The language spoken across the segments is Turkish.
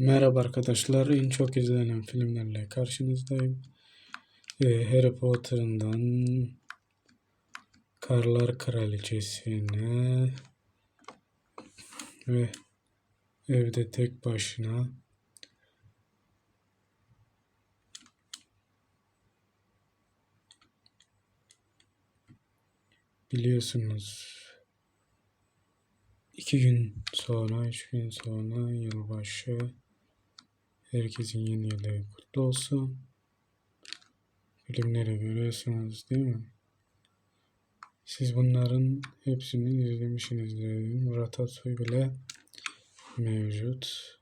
Merhaba arkadaşlar, en çok izlenen filmlerle karşınızdayım. Ee, Harry Potter'ından Karlar Kraliçesi'ne ve Evde Tek Başına biliyorsunuz iki gün sonra, üç gün sonra yılbaşı Herkesin yeni yılı kutlu olsun. Filmleri görüyorsunuz değil mi? Siz bunların hepsini izlemişsinizdir. Ratatouille bile mevcut.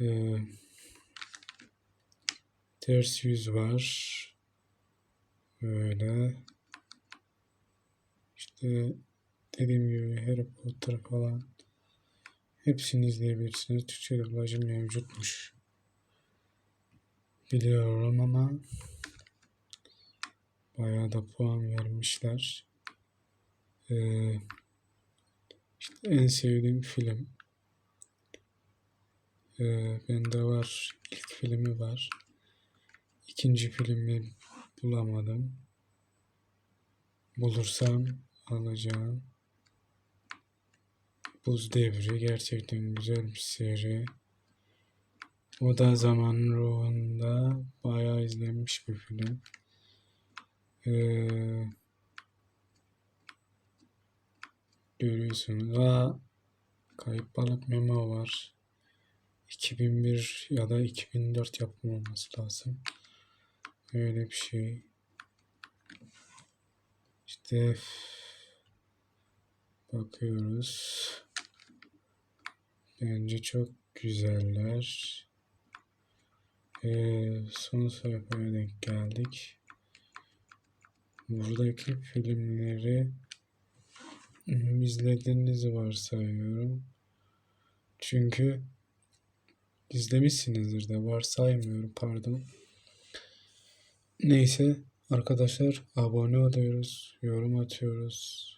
Ee, ters yüz var. Böyle. İşte dediğim gibi Harry Potter falan. Hepsini izleyebilirsiniz. Türkçe dublajı mevcutmuş. Biliyorum ama bayağı da puan vermişler. Ee, işte en sevdiğim film. Ee, bende var. İlk filmi var. İkinci filmi bulamadım. Bulursam alacağım. Buz Devri gerçekten güzel bir seri. O da zaman ruhunda bayağı izlenmiş bir film. Ee, görüyorsunuz. Aa, Kayıp Balık Memo var. 2001 ya da 2004 yapımı olması lazım. Öyle bir şey. İşte bakıyoruz. Bence çok güzeller. Ee, son sayfaya denk geldik. Buradaki filmleri izlediğinizi varsayıyorum. Çünkü izlemişsinizdir de varsaymıyorum pardon. Neyse arkadaşlar abone oluyoruz, yorum atıyoruz,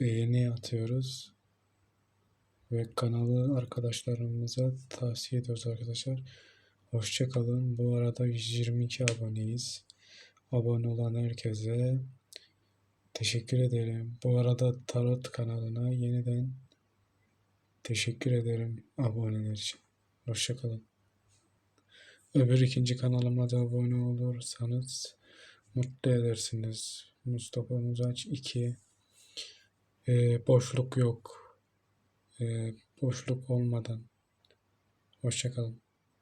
beğeni atıyoruz ve kanalı arkadaşlarımıza tavsiye ediyoruz arkadaşlar. Hoşça kalın. Bu arada 122 aboneyiz. Abone olan herkese teşekkür ederim. Bu arada Tarot kanalına yeniden teşekkür ederim aboneler için. Hoşça kalın. Öbür ikinci kanalıma da abone olursanız mutlu edersiniz. Mustafa Muzaç 2 ee, boşluk yok. Ee, boşluk olmadan. Hoşçakalın.